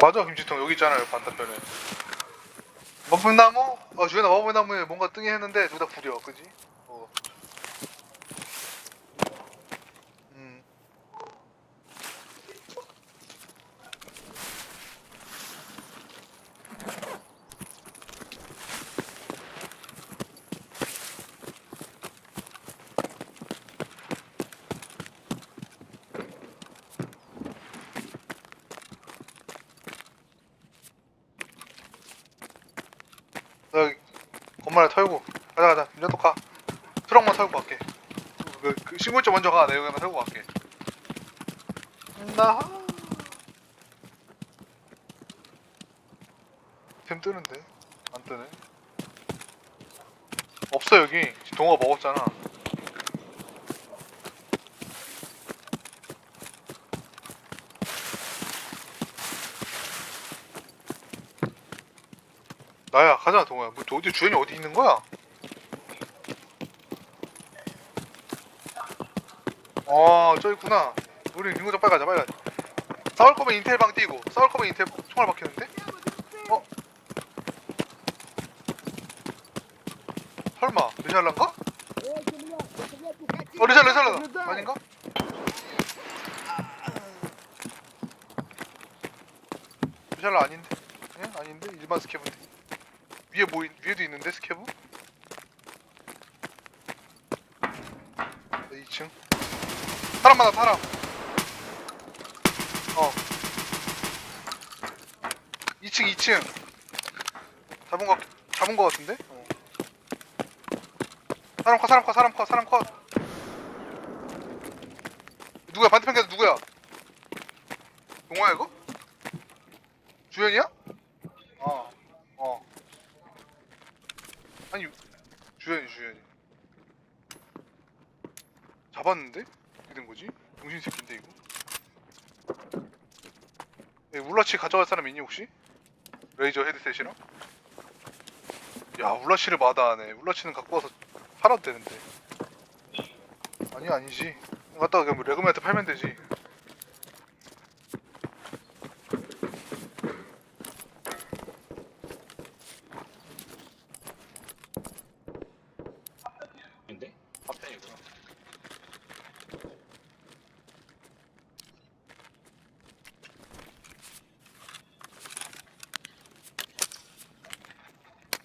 맞아 김치통 여기 있잖아요 반대편에 머플나무? 어 주변에 머플나무에 뭔가 뜨긴 했는데 둘 다 구려 그지? 어. 음. 나 여기 건물에 털고. 가자 가자. 이제 또가. 트럭만 털고 갈게. 그, 그 신고점 먼저 가. 내가 여기만 털고 갈게. 나... 템 뜨는데? 안 뜨네. 없어 여기. 동호가 먹었잖아 나야 가자 동호야 뭐 어디 주연이 어디 있는 거야? 어 저기 있구나 우리 윤구장 빨리 가자 빨리 가자 싸울 거면 인텔방 뛰고 싸울 거면 인텔 총알 박히는데? 어? 설마 르샬란가? 어 르샬 르샬라다 아닌가? 르샬라 아닌데? 예? 아닌데? 일반 스케브인데 위에 뭐 있- 위에도 있는데 스케브? 네, 2층 사람 많아 사람 어 2층 2층 잡은 거 잡은 거 같은데? 어. 사람 컷 사람 컷 사람 컷 사람 컷 누구야 반대편 계속 누구야 동호야 이거? 주연이야? 어 어. 아니 주연이 주연이 잡았는데? 어떻게 된 거지? 정신 새끼인데 이거? 예, 울라치 가져갈 사람 있니 혹시? 레이저 헤드셋이랑? 야 울라치를 마다하네 울라치는 갖고 와서 팔아도 되는데 아니 아니지 갖다가 그냥 뭐 레그맨한테 팔면 되지 근데? 합편이구나.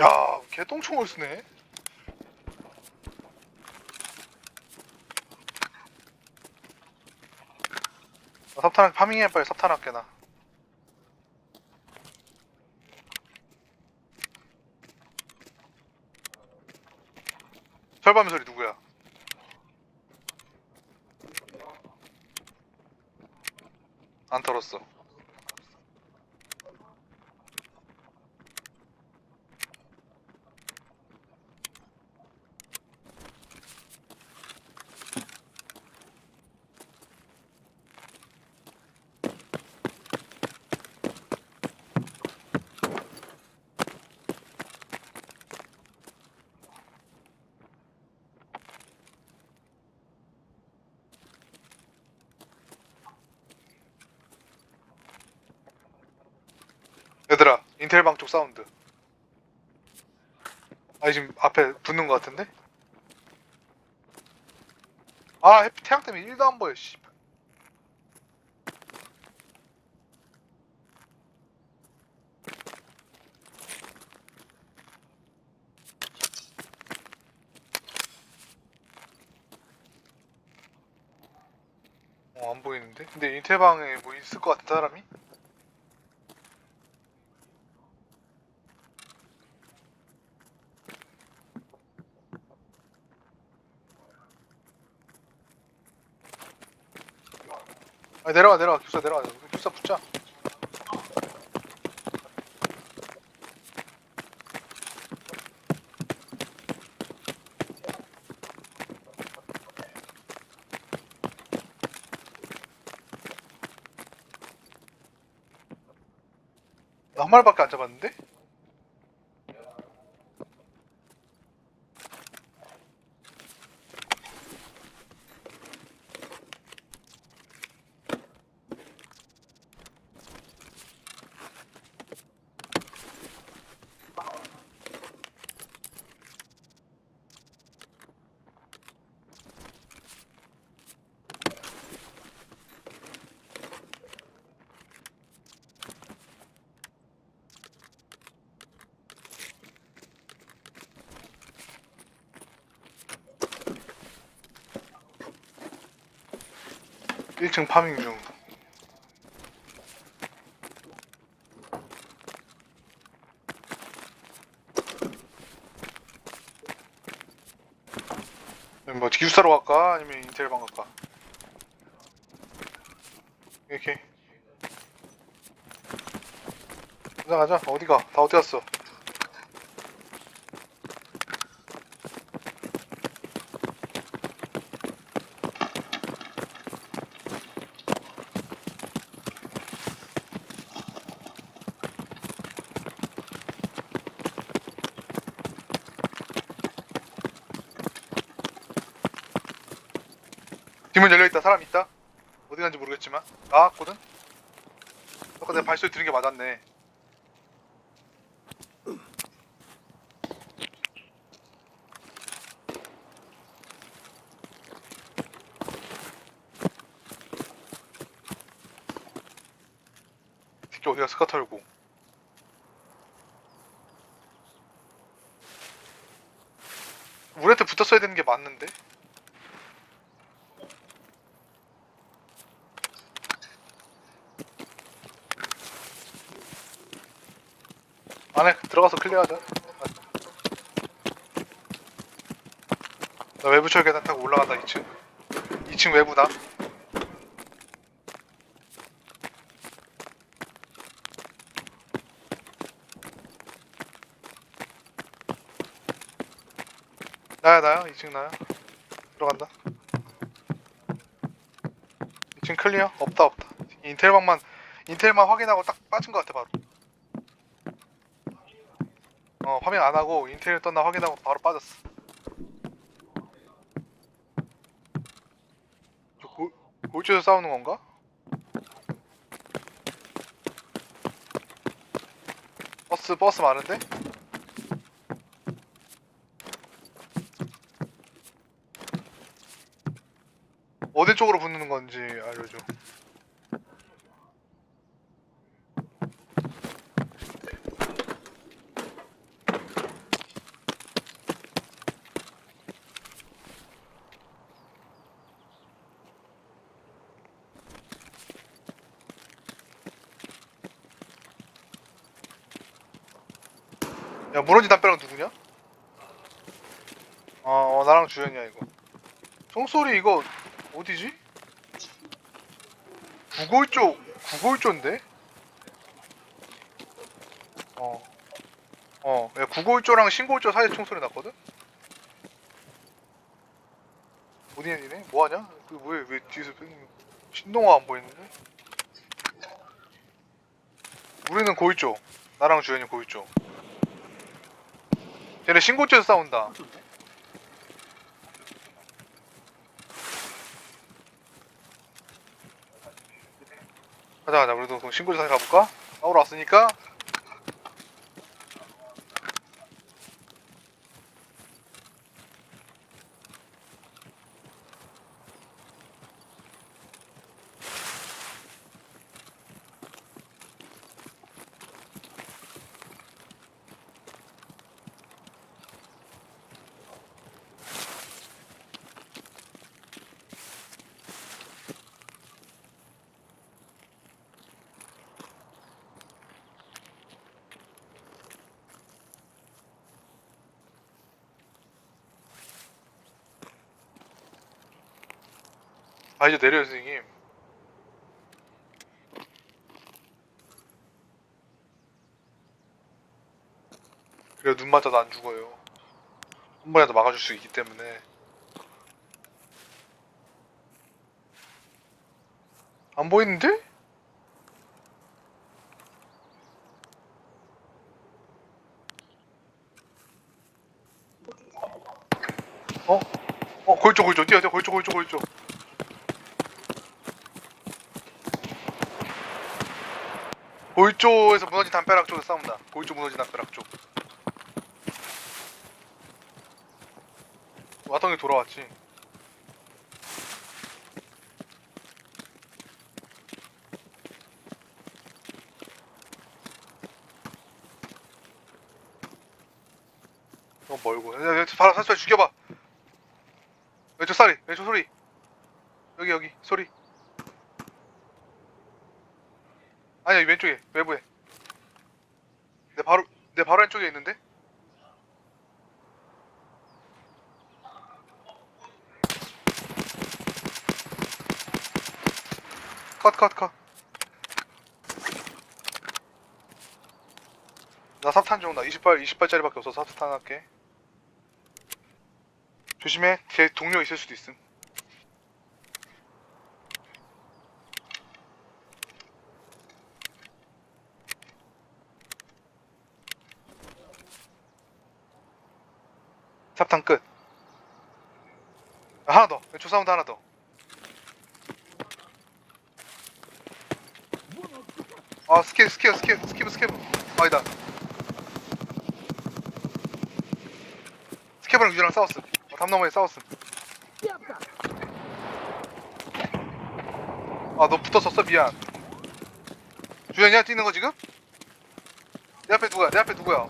야 개똥총을 쓰네. 나 섭탄 파밍해 빨리 섭탄 할게 나 철밤 소리 누구야? 안 털었어 얘들아 인텔방 쪽 사운드 아 지금 앞에 붙는 것 같은데? 아 햇빛 태양 때문에 1도 안 보여 씨. 어, 안 보이는데? 근데 인텔방에 뭐 있을 것 같은 사람이? 아 내려가 내려가 교사 내려가 교사 붙자. 마리밖에 안 잡았는데? 1층 파밍 중. 뭐 기숙사로 갈까? 아니면 인텔방 갈까? 이렇게 가자 가자 어디가? 다 어디 갔어? 문 열려있다. 사람 있다. 어디 간지 모르겠지만. 나왔거든? 아까 내가 발소리 들은 게 맞았네. 새끼 어디가 스카 털고. 우리한테 붙었어야 되는 게 맞는데 안에 들어가서 클리어하자. 나 외부 철 계단 타고 올라간다 2층. 2층 외부다. 나야 나야 2층 나야. 들어간다. 2층 클리어? 없다 없다. 인텔방만 인텔만 확인하고 딱 빠진 것 같아 바로. 어 파밍 안 하고 인텔 떴나 확인하고 바로 빠졌어. 저 고, 골조에서 싸우는 건가? 버스 버스 많은데? 어디 쪽으로 붙는 건지 알려줘. 야 무너진 담벼락 누구냐? 어, 어 나랑 주연이야 이거 총소리 이거 어디지? 구골조 구골조인데? 어. 어, 야, 구골조랑 신골조 사이에 총소리 났거든? 어디 있니? 뭐하냐? 그, 왜, 왜 뒤에서 뺑- 신동아 안 보이는데? 우리는 고일조. 나랑 주연이 고일조. 쟤네 신골조에서 싸운다. 가자 가자 우리도 그럼 신고조사에 가볼까? 싸우러 왔으니까 아 이제 내려요 선생님. 그래 눈 맞아도 안 죽어요. 한 번이라도 막아줄 수 있기 때문에. 안 보이는데? 어? 어 골조 골조 뛰어 뛰어. 골조 골조 골조 골조에서 무너진 담벼락 쪽에서 싸운다. 골조 무너진 담벼락 쪽. 와덩이 돌아왔지. 너무 멀고. 야, 야, 바로 사수야 죽여봐. 왼쪽 소리, 왼쪽 소리. 여기 여기 소리. 아니야 왼쪽에 외부에. 내 바로 내 바로 왼쪽에 있는데? 컷 컷컷. 나 삽탄 중나 28, 28짜리밖에 없어서 삽탄 할게. 조심해. 제 동료 있을 수도 있음 아, 하나 더 왼쪽 사운드 하나 더. 아 스케 스케 스케 스케브 스케브 아니다. 스케브랑 유저랑 싸웠음. 어, 담 너머에 싸웠음. 아 너 붙었었어? 미안. 주현이야 뛰는 거 지금? 내 앞에 누구야? 내 앞에 누구야?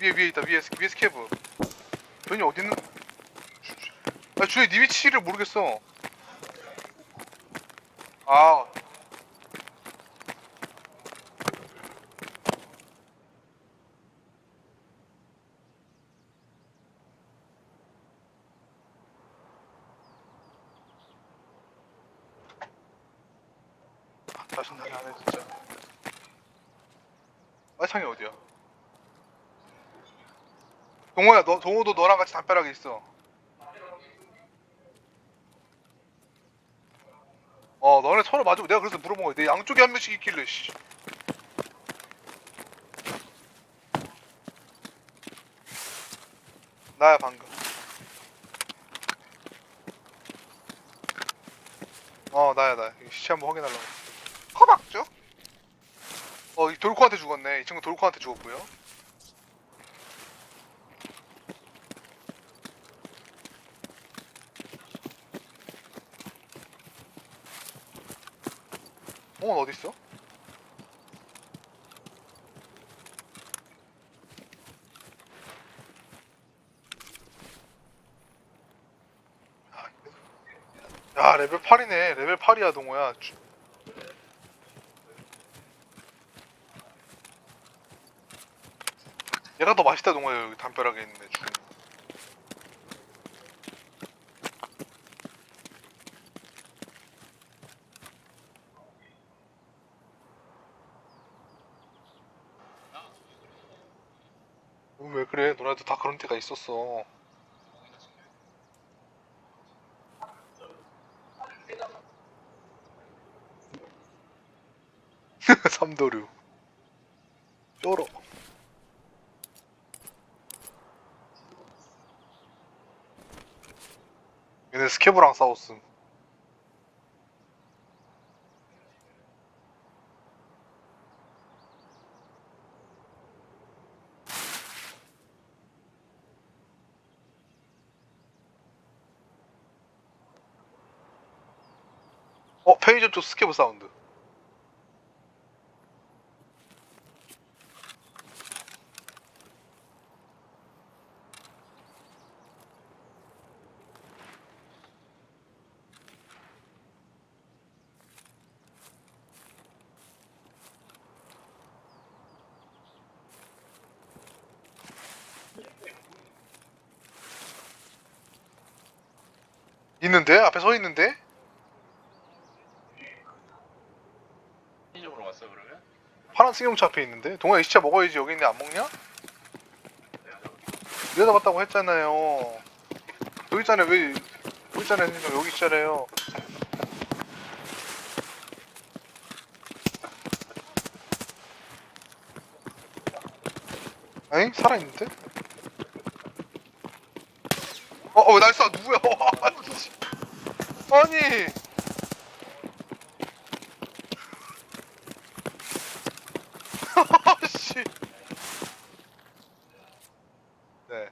위에 위에 있다. 위에 스- 위에 스케 브 주현이 어디 있는 주- 주- 아 주현이 네 위치를 모르겠어. 아. 짜증나게 하네 진짜. 빨창이 어디야 동호야 너 동호도 너랑 같이 담벼락에 있어 어 너네 서로 마주고 내가 그래서 물어본 거야 내 양쪽에 한 명씩 있길래 씨 나야 방금 어 나야 나 시체 한번 확인하려고 커박죠? 어, 이 돌코한테 죽었네. 이 친구 돌코한테 죽었고요. 어, 어디 있어? 야, 레벨 8이네. 레벨 8이야, 동호야. 주- 얘가 더 맛있다 동호야 여기 담벼락에 있는데 죽은 거. 어, 왜 그래 너네도 다 그런 때가 있었어. 삼도류. 쩔어. 얘네 스케브랑 싸웠음. 어, 페이저 쪽 스케브 사운드. 있는데? 앞에 서 있는데? 왔어 그러면? 파란 승용차 앞에 있는데? 동호야 이 시차 먹어야지 여기 있는데 안 먹냐? 내가 봤다고 했잖아요 여기 있잖아요 왜 여기 있잖아요 형님. 여기 있잖아요 에이? 살아있는데? 어, 어, 날 쏴, 누구야? 아니! 씨. 네.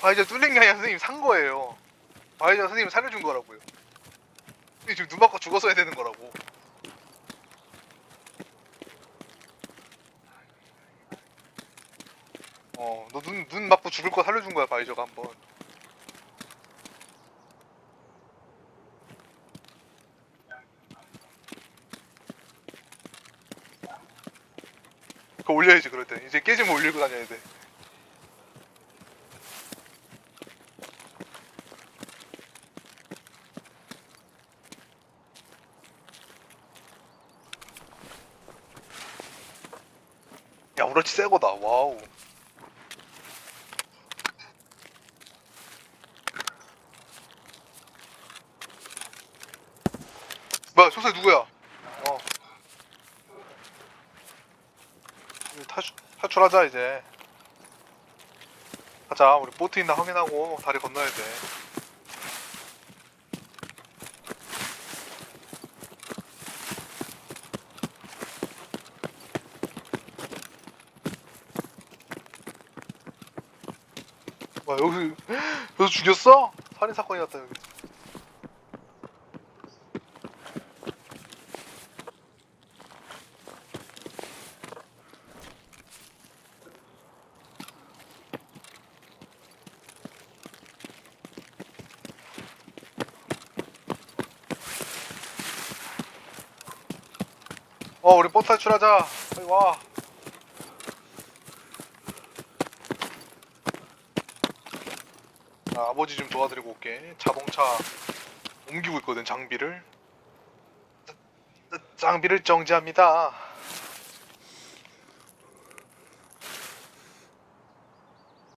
바이저 뚫린 게 아니라 선생님 산 거예요. 바이저 선생님 살려준 거라고요. 근데 지금 눈 맞고 죽었어야 되는 거라고. 어, 너 눈, 눈 맞고 죽을 거 살려준 거야, 바이저가 한 번. 그 올려야지 그럴 때 이제 깨지면 올리고 다녀야 돼 야, 우라치 새 거다. 와우. 뭐야, 소세 누구야? 어. 이제 탈출, 탈출하자, 이제. 가자, 우리 보트 있나 확인하고 다리 건너야 돼. 와, 여기, 여기서 죽였어? 살인사건이 났다, 여기. 어, 우리 버스 탈출하자. 빨리 와. 아, 아버지 좀 도와드리고 올게. 자동차 옮기고 있거든, 장비를. 자- 장비를 정지합니다.